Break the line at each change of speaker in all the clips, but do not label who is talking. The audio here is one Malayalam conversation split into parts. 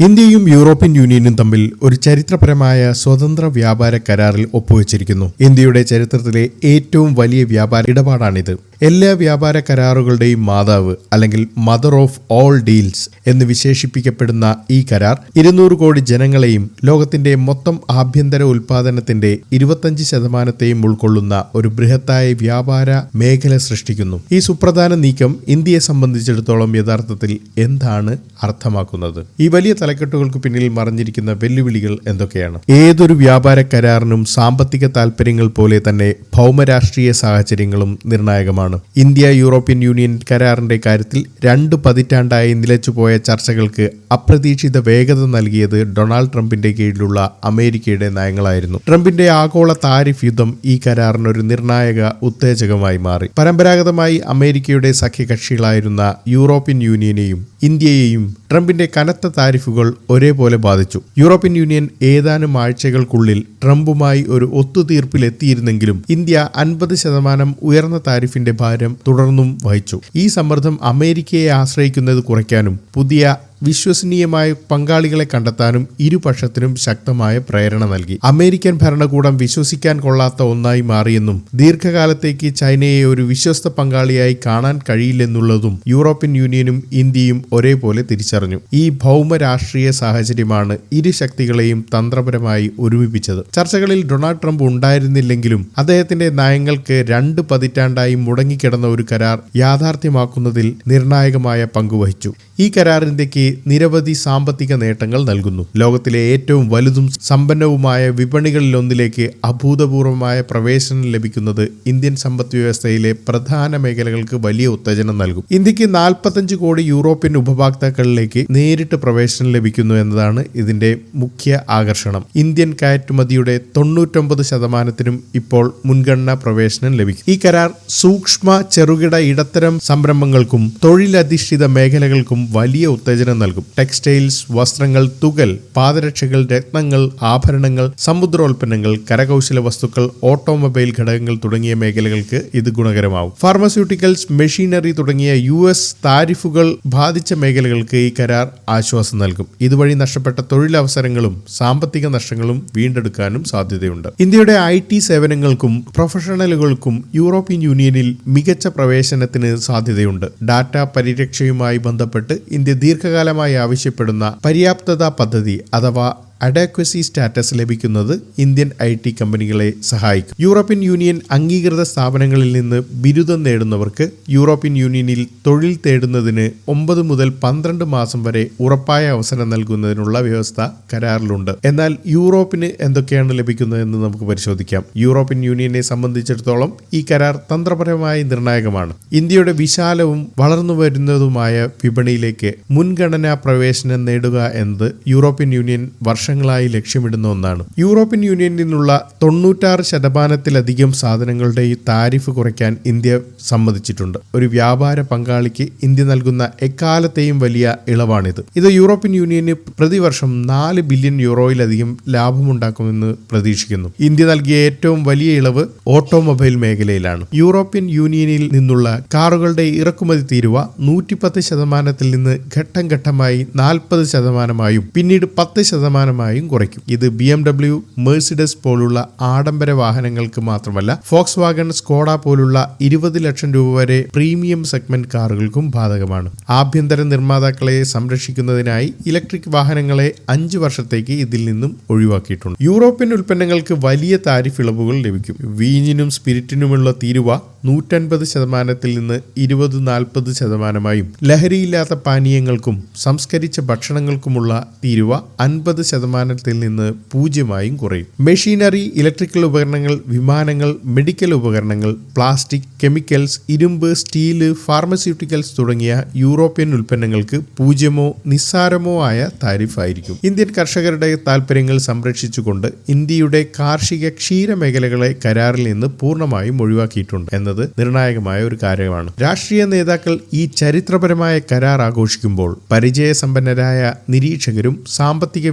ഇന്ത്യയും യൂറോപ്യൻ യൂണിയനും തമ്മിൽ ഒരു ചരിത്രപരമായ സ്വതന്ത്ര വ്യാപാര കരാറിൽ ഒപ്പുവച്ചിരിക്കുന്നു. ഇന്ത്യയുടെ ചരിത്രത്തിലെ ഏറ്റവും വലിയ വ്യാപാര ഇടപാടാണിത്. എല്ലാ വ്യാപാര കരാറുകളുടെയും മാതാവ് അല്ലെങ്കിൽ മദർ ഓഫ് ഓൾ ഡീൽസ് എന്ന് വിശേഷിപ്പിക്കപ്പെടുന്ന ഈ കരാർ ഇരുന്നൂറ് കോടി ജനങ്ങളെയും ലോകത്തിന്റെ മൊത്തം ആഭ്യന്തര ഉൽപാദനത്തിന്റെ ഇരുപത്തഞ്ച് ശതമാനത്തെയും ഉൾക്കൊള്ളുന്ന ഒരു ബൃഹത്തായ വ്യാപാര മേഖല സൃഷ്ടിക്കുന്നു. ഈ സുപ്രധാന നീക്കം ഇന്ത്യയെ സംബന്ധിച്ചിടത്തോളം യഥാർത്ഥത്തിൽ എന്താണ് അർത്ഥമാക്കുന്നത്? ഈ വലിയ തലക്കെട്ടുകൾക്ക് പിന്നിൽ മറഞ്ഞിരിക്കുന്ന വെല്ലുവിളികൾ എന്തൊക്കെയാണ്? ഏതൊരു വ്യാപാര കരാറിനും സാമ്പത്തിക താൽപ്പര്യങ്ങൾ പോലെ തന്നെ ഭൗമരാഷ്ട്രീയ സാഹചര്യങ്ങളും നിർണായകമാണ്. ഇന്ത്യ യൂറോപ്യൻ യൂണിയൻ കരാറിന്റെ കാര്യത്തിൽ രണ്ട് പതിറ്റാണ്ടായി നിലച്ചുപോയ ചർച്ചകൾക്ക് അപ്രതീക്ഷിത വേഗത നൽകിയത് ഡൊണാൾഡ് ട്രംപിന്റെ കീഴിലുള്ള അമേരിക്കയുടെ നയങ്ങളായിരുന്നു. ട്രംപിന്റെ ആഗോള താരിഫ് യുദ്ധം ഈ കരാറിനൊരു നിർണായക ഉത്തേജകമായി മാറി. പരമ്പരാഗതമായി അമേരിക്കയുടെ സഖ്യകക്ഷികളായിരുന്ന യൂറോപ്യൻ യൂണിയനെയും ഇന്ത്യയെയും ട്രംപിന്റെ കനത്ത താരിഫുകൾ ഒരേപോലെ ബാധിച്ചു. യൂറോപ്യൻ യൂണിയൻ ഏതാനും ആഴ്ചകൾക്കുള്ളിൽ ട്രംപുമായി ഒരു ഒത്തുതീർപ്പിലെത്തിയിരുന്നെങ്കിലും ഇന്ത്യ അൻപത് ശതമാനം ഉയർന്ന താരിഫിന്റെ ഭാരം തുടർന്നും വഹിച്ചു. ഈ സമ്മർദ്ദം അമേരിക്കയെ ആശ്രയിക്കുന്നത് കുറയ്ക്കാനും പുതിയ വിശ്വസനീയമായ പങ്കാളികളെ കണ്ടെത്താനും ഇരുപക്ഷത്തിനും ശക്തമായ പ്രേരണ നൽകി. അമേരിക്കൻ ഭരണകൂടം വിശ്വസിക്കാൻ കൊള്ളാത്ത ഒന്നായി മാറിയെന്നും ദീർഘകാലത്തേക്ക് ചൈനയെ ഒരു വിശ്വസ്ത പങ്കാളിയായി കാണാൻ കഴിയില്ലെന്നുള്ളതും യൂറോപ്യൻ യൂണിയനും ഇന്ത്യയും ഒരേപോലെ തിരിച്ചറിഞ്ഞു. ഈ ഭൗമ രാഷ്ട്രീയ സാഹചര്യമാണ് ഇരു ശക്തികളെയും തന്ത്രപരമായി ഒരുമിപ്പിച്ചത്. ചർച്ചകളിൽ ഡൊണാൾഡ് ട്രംപ് ഉണ്ടായിരുന്നില്ലെങ്കിലും അദ്ദേഹത്തിന്റെ നയങ്ങൾക്ക് രണ്ട് പതിറ്റാണ്ടായി മുടങ്ങിക്കിടന്ന ഒരു കരാർ യാഥാർത്ഥ്യമാക്കുന്നതിൽ നിർണായകമായ പങ്കുവഹിച്ചു ഈ ഇന്ത്യയ്ക്ക് നിരവധി സാമ്പത്തിക നേട്ടങ്ങൾ നൽകുന്നു. ലോകത്തിലെ ഏറ്റവും വലുതും സമ്പന്നവുമായ വിപണികളിലൊന്നിലേക്ക് അഭൂതപൂർവമായ പ്രവേശനം ലഭിക്കുന്നത് ഇന്ത്യൻ സമ്പദ് വ്യവസ്ഥയിലെ പ്രധാന മേഖലകൾക്ക് വലിയ ഉത്തേജനം നൽകും. ഇന്ത്യയ്ക്ക് നാൽപ്പത്തഞ്ച് കോടി യൂറോപ്യൻ ഉപഭോക്താക്കളിലേക്ക് നേരിട്ട് പ്രവേശനം ലഭിക്കുന്നു എന്നതാണ് ഇതിന്റെ മുഖ്യ ആകർഷണം. ഇന്ത്യൻ കയറ്റുമതിയുടെ തൊണ്ണൂറ്റൊമ്പത് ശതമാനത്തിനും ഇപ്പോൾ മുൻഗണനാ പ്രവേശനം ലഭിക്കും. ഈ കരാർ സൂക്ഷ്മ ചെറുകിട ഇടത്തരം സംരംഭങ്ങൾക്കും തൊഴിലധിഷ്ഠിത മേഖലകൾക്കും വലിയ ഉത്തേജനം നൽകും. ടെക്സ്റ്റൈൽസ് വസ്ത്രങ്ങൾ തുകൽ പാദരക്ഷകൾ രത്നങ്ങൾ ആഭരണങ്ങൾ സമുദ്രോൽപ്പന്നങ്ങൾ കരകൗശല വസ്തുക്കൾ ഓട്ടോമൊബൈൽ ഘടകങ്ങൾ തുടങ്ങിയ മേഖലകൾക്ക് ഇത് ഗുണകരമാവും. ഫാർമസ്യൂട്ടിക്കൽസ് മെഷീനറി തുടങ്ങിയ യു എസ് താരിഫുകൾ ബാധിച്ച മേഖലകൾക്ക് ഈ കരാർ ആശ്വാസം നൽകും. ഇതുവഴി നഷ്ടപ്പെട്ട തൊഴിലവസരങ്ങളും സാമ്പത്തിക നഷ്ടങ്ങളും വീണ്ടെടുക്കാനും സാധ്യതയുണ്ട്. ഇന്ത്യയുടെ ഐ ടി സേവനങ്ങൾക്കും പ്രൊഫഷണലുകൾക്കും യൂറോപ്യൻ യൂണിയനിൽ മികച്ച പ്രവേശനത്തിന് സാധ്യതയുണ്ട്. ഡാറ്റ പരിരക്ഷയുമായി ബന്ധപ്പെട്ട് ഇന്ത്യ ദീർഘകാലമായി ആവശ്യപ്പെടുന്ന പര്യാപ്തത പദ്ധതി അഥവാ അഡാക്വസി സ്റ്റാറ്റസ് ലഭിക്കുന്നത് ഇന്ത്യൻ ഐ ടി കമ്പനികളെ സഹായിക്കും. യൂറോപ്യൻ യൂണിയൻ അംഗീകൃത സ്ഥാപനങ്ങളിൽ നിന്ന് ബിരുദം നേടുന്നവർക്ക് യൂറോപ്യൻ യൂണിയനിൽ തൊഴിൽ തേടുന്നതിന് ഒമ്പത് മുതൽ പന്ത്രണ്ട് മാസം വരെ ഉറപ്പായ അവസരം നൽകുന്നതിനുള്ള വ്യവസ്ഥ കരാറിലുണ്ട്. എന്നാൽ യൂറോപ്പിന് എന്തൊക്കെയാണ് ലഭിക്കുന്നതെന്ന് നമുക്ക് പരിശോധിക്കാം. യൂറോപ്യൻ യൂണിയനെ സംബന്ധിച്ചിടത്തോളം ഈ കരാർ തന്ത്രപരമായി നിർണായകമാണ്. ഇന്ത്യയുടെ വിശാലവും വളർന്നു വരുന്നതുമായ വിപണിയിലേക്ക് മുൻഗണനാ പ്രവേശനം നേടുക എന്നത് യൂറോപ്യൻ യൂണിയൻ വർഷങ്ങളായി ലക്ഷ്യമിടുന്ന ഒന്നാണ്. യൂറോപ്യൻ യൂണിയനിൽ നിന്നുള്ള തൊണ്ണൂറ്റാറ് ശതമാനത്തിലധികം സാധനങ്ങളുടെ ഈ താരിഫ് കുറയ്ക്കാൻ ഇന്ത്യ സമ്മതിച്ചിട്ടുണ്ട്. ഒരു വ്യാപാര പങ്കാളിക്ക് ഇന്ത്യ നൽകുന്ന എക്കാലത്തെയും വലിയ ഇളവാണിത്. ഇത് യൂറോപ്യൻ യൂണിയന് പ്രതിവർഷം നാല് ബില്യൺ യൂറോയിലധികം ലാഭമുണ്ടാക്കുമെന്ന് പ്രതീക്ഷിക്കുന്നു. ഇന്ത്യ നൽകിയ ഏറ്റവും വലിയ ഇളവ് ഓട്ടോമൊബൈൽ മേഖലയിലാണ്. യൂറോപ്യൻ യൂണിയനിൽ നിന്നുള്ള കാറുകളുടെ ഇറക്കുമതി തീരുവ നൂറ്റിപ്പത്ത് ശതമാനത്തിൽ നിന്ന് ഘട്ടം ഘട്ടമായി നാൽപ്പത് ശതമാനമായും പിന്നീട് പത്ത് ശതമാനമായും കുറയ്ക്കും. ഇത് ബി എം ഡബ്ല്യു മേഴ്സിഡസ് പോലുള്ള ആഡംബര വാഹനങ്ങൾക്ക് മാത്രമല്ല ഫോക്സ് വാഗൺ സ്കോഡ പോലുള്ള ഇരുപത് ലക്ഷം രൂപ വരെ പ്രീമിയം സെഗ്മെന്റ് കാറുകൾക്കും ബാധകമാണ്. ആഭ്യന്തര നിർമ്മാതാക്കളെ സംരക്ഷിക്കുന്നതിനായി ഇലക്ട്രിക് വാഹനങ്ങളെ അഞ്ച് വർഷത്തേക്ക് ഇതിൽ നിന്നും ഒഴിവാക്കിയിട്ടുണ്ട്. യൂറോപ്യൻ ഉൽപ്പന്നങ്ങൾക്ക് വലിയ താരിഫ് ഇളവുകൾ ലഭിക്കും. വീഞ്ഞിനും സ്പിരിറ്റിനുമുള്ള തീരുവ നൂറ്റൻപത് ശതമാനത്തിൽ നിന്ന് ഇരുപത് നാൽപ്പത് ശതമാനമായും. ലഹരിയില്ലാത്ത പാനീയങ്ങൾക്കും സംസ്കരിച്ച ഭക്ഷണങ്ങൾക്കുമുള്ള തീരുവ അൻപത് ശതമാനത്തിൽ നിന്ന് പൂജ്യമായും കുറയും. മെഷീനറി ഇലക്ട്രിക്കൽ ഉപകരണങ്ങൾ വിമാനങ്ങൾ മെഡിക്കൽ ഉപകരണങ്ങൾ പ്ലാസ്റ്റിക് കെമിക്കൽസ് ഇരുമ്പ് സ്റ്റീൽ ഫാർമസ്യൂട്ടിക്കൽസ് തുടങ്ങിയ യൂറോപ്യൻ ഉൽപ്പന്നങ്ങൾക്ക് പൂജ്യമോ നിസ്സാരമോ ആയ താരിഫ് ആയിരിക്കും ഇന്ത്യൻ കർഷകരുടെ താൽപ്പര്യങ്ങൾ സംരക്ഷിച്ചുകൊണ്ട് ഇന്ത്യയുടെ കാർഷിക ക്ഷീര മേഖലകളെ കരാറിൽ നിന്ന് പൂർണമായും ഒഴിവാക്കിയിട്ടുണ്ട് എന്നത് നിർണായകമായ ഒരു കാര്യമാണ്. രാഷ്ട്രീയ നേതാക്കൾ ഈ ചരിത്രപരമായ കരാർ ആഘോഷിക്കുമ്പോൾ പരിചയസമ്പന്നരായ നിരീക്ഷകരും സാമ്പത്തിക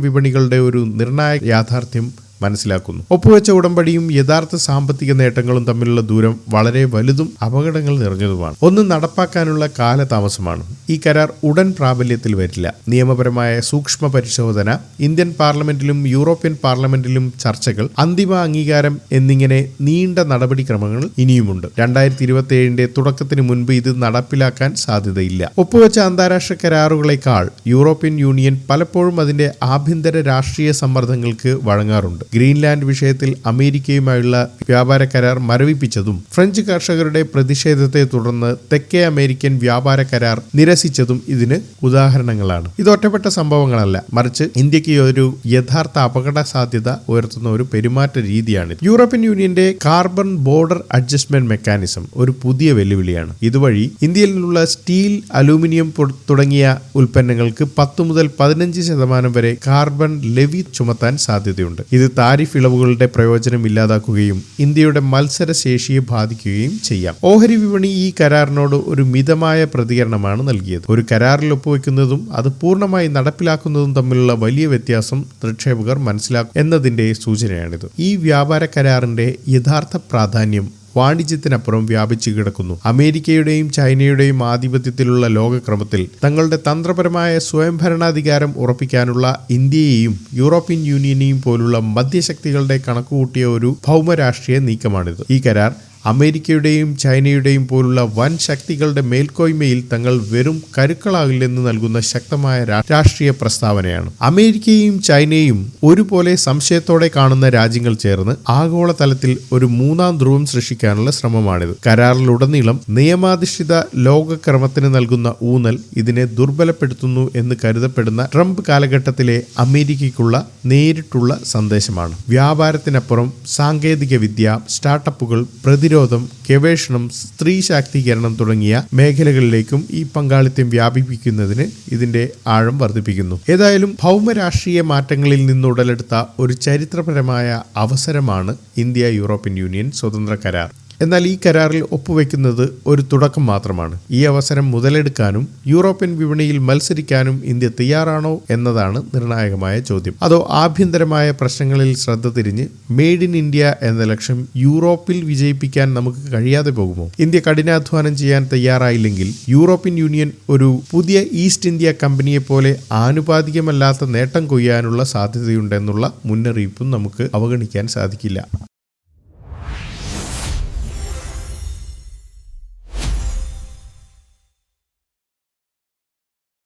ഒരു നിർണായക യാഥാർത്ഥ്യം മനസ്സിലാക്കുന്നു. ഒപ്പുവെച്ച ഉടമ്പടിയും യഥാർത്ഥ സാമ്പത്തിക നേട്ടങ്ങളും തമ്മിലുള്ള ദൂരം വളരെ വലുതും അപകടങ്ങൾ നിറഞ്ഞതുമാണ്. ഒന്ന് നടപ്പാക്കാനുള്ള കാലതാമസമാണ്. ഈ കരാർ ഉടൻ പ്രാബല്യത്തിൽ വരില്ല. നിയമപരമായ സൂക്ഷ്മ പരിശോധന ഇന്ത്യൻ പാർലമെന്റിലും യൂറോപ്യൻ പാർലമെന്റിലും ചർച്ചകൾ അന്തിമ അംഗീകാരം എന്നിങ്ങനെ നീണ്ട നടപടിക്രമങ്ങൾ ഇനിയുമുണ്ട്. രണ്ടായിരത്തി ഇരുപത്തി ഏഴിന്റെ തുടക്കത്തിന് മുൻപ് ഇത് നടപ്പിലാക്കാൻ സാധ്യതയില്ല. ഒപ്പുവെച്ച അന്താരാഷ്ട്ര കരാറുകളെക്കാൾ യൂറോപ്യൻ യൂണിയൻ പലപ്പോഴും അതിന്റെ ആഭ്യന്തര രാഷ്ട്രീയ സമ്മർദ്ദങ്ങൾക്ക് വഴങ്ങാറുണ്ട്. ഗ്രീൻലാൻഡ് വിഷയത്തിൽ അമേരിക്കയുമായുള്ള വ്യാപാര കരാർ മരവിപ്പിച്ചതും ഫ്രഞ്ച് കർഷകരുടെ പ്രതിഷേധത്തെ തുടർന്ന് തെക്കേ അമേരിക്കൻ വ്യാപാര കരാർ നിരസിച്ചതും ഇതിന് ഉദാഹരണങ്ങളാണ്. ഇത് ഒറ്റപ്പെട്ട സംഭവങ്ങളല്ല. മറിച്ച് ഇന്ത്യയ്ക്ക് ഒരു യഥാർത്ഥ അപകട സാധ്യത ഉയർത്തുന്ന ഒരു പെരുമാറ്റ രീതിയാണ് യൂറോപ്യൻ യൂണിയന്റെ കാർബൺ ബോർഡർ അഡ്ജസ്റ്റ്മെന്റ് മെക്കാനിസം ഒരു പുതിയ വെല്ലുവിളിയാണ്. ഇതുവഴി ഇന്ത്യയിൽ നിന്നുള്ള സ്റ്റീൽ അലൂമിനിയം തുടങ്ങിയ ഉൽപ്പന്നങ്ങൾക്ക് പത്ത് മുതൽ പതിനഞ്ച് ശതമാനം വരെ കാർബൺ ലെവി ചുമത്താൻ സാധ്യതയുണ്ട്. ഇത് താരിഫ് ഇളവുകളുടെ പ്രയോജനം ഇല്ലാതാക്കുകയും ഇന്ത്യയുടെ മത്സരശേഷിയെ ബാധിക്കുകയും ചെയ്യാം. ഓഹരി വിപണി ഈ കരാറിനോട് ഒരു മിതമായ പ്രതികരണമാണ് നൽകിയത്. ഒരു കരാറിൽ ഒപ്പുവെക്കുന്നതും അത് പൂർണമായി നടപ്പിലാക്കുന്നതും തമ്മിലുള്ള വലിയ വ്യത്യാസം നിക്ഷേപകർ മനസ്സിലാക്കും എന്നതിന്റെ സൂചനയാണിത്. ഈ വ്യാപാര കരാറിന്റെ യഥാർത്ഥ പ്രാധാന്യം വാണിജ്യത്തിനപ്പുറം വ്യാപിച്ചു കിടക്കുന്നു. അമേരിക്കയുടെയും ചൈനയുടെയും ആധിപത്യത്തിലുള്ള ലോകക്രമത്തിൽ തങ്ങളുടെ തന്ത്രപരമായ സ്വയംഭരണാധികാരം ഉറപ്പിക്കാനുള്ള ഇന്ത്യയെയും യൂറോപ്യൻ യൂണിയനെയും പോലുള്ള മധ്യശക്തികളുടെ കണക്കുകൂട്ടിയ ഒരു ഭൗമരാഷ്ട്രീയ നീക്കമാണിത്. ഈ കരാർ അമേരിക്കയുടെയും ചൈനയുടെയും പോലുള്ള വൻ ശക്തികളുടെ മേൽക്കോയ്മയിൽ തങ്ങൾ വെറും കരുക്കളാകില്ലെന്ന് നൽകുന്ന ശക്തമായ രാഷ്ട്രീയ പ്രസ്താവനയാണ്. അമേരിക്കയും ചൈനയും ഒരുപോലെ സംശയത്തോടെ കാണുന്ന രാജ്യങ്ങൾ ചേർന്ന് ആഗോളതലത്തിൽ ഒരു മൂന്നാം ധ്രുവം സൃഷ്ടിക്കാനുള്ള ശ്രമമാണിത്. കരാറിലുടനീളം നിയമാധിഷ്ഠിത ലോകക്രമത്തിന് നൽകുന്ന ഊന്നൽ ഇതിനെ ദുർബലപ്പെടുത്തുന്നു എന്ന് കരുതപ്പെടുന്ന ട്രംപ് കാലഘട്ടത്തിലെ അമേരിക്കയ്ക്കുള്ള നേരിട്ടുള്ള സന്ദേശമാണ്. വ്യാപാരത്തിനപ്പുറം സാങ്കേതിക വിദ്യ സ്റ്റാർട്ടപ്പുകൾ പ്രതിരോധം ഗവേഷണം സ്ത്രീ ശാക്തീകരണം തുടങ്ങിയ മേഖലകളിലേക്കും ഈ പങ്കാളിത്തം വ്യാപിപ്പിക്കുന്നതിന് ഇതിന്റെ ആഴം വർദ്ധിപ്പിക്കുന്നു. ഏതായാലും ഭൗമരാഷ്ട്രീയ മാറ്റങ്ങളിൽ നിന്നുടലെടുത്ത ഒരു ചരിത്രപരമായ അവസരമാണ് ഇന്ത്യ യൂറോപ്യൻ യൂണിയൻ സ്വതന്ത്ര കരാർ. എന്നാൽ ഈ കരാറിൽ ഒപ്പുവെക്കുന്നത് ഒരു തുടക്കം മാത്രമാണ്. ഈ അവസരം മുതലെടുക്കാനും യൂറോപ്യൻ വിപണിയിൽ മത്സരിക്കാനും ഇന്ത്യ തയ്യാറാണോ എന്നതാണ് നിർണായകമായ ചോദ്യം. അതോ ആഭ്യന്തരമായ പ്രശ്നങ്ങളിൽ ശ്രദ്ധ തിരിഞ്ഞ് മെയ്ഡ് ഇൻ ഇന്ത്യ എന്ന ലക്ഷ്യം യൂറോപ്പിൽ വിജയിപ്പിക്കാൻ നമുക്ക് കഴിയാതെ പോകുമോ? ഇന്ത്യ കഠിനാധ്വാനം ചെയ്യാൻ തയ്യാറായില്ലെങ്കിൽ യൂറോപ്യൻ യൂണിയൻ ഒരു പുതിയ ഈസ്റ്റ് ഇന്ത്യ കമ്പനിയെ പോലെ ആനുപാതികമല്ലാത്ത നേട്ടം കൊയ്യാനുള്ള സാധ്യതയുണ്ടെന്നുള്ള മുന്നറിയിപ്പും നമുക്ക് അവഗണിക്കാൻ സാധിക്കില്ല.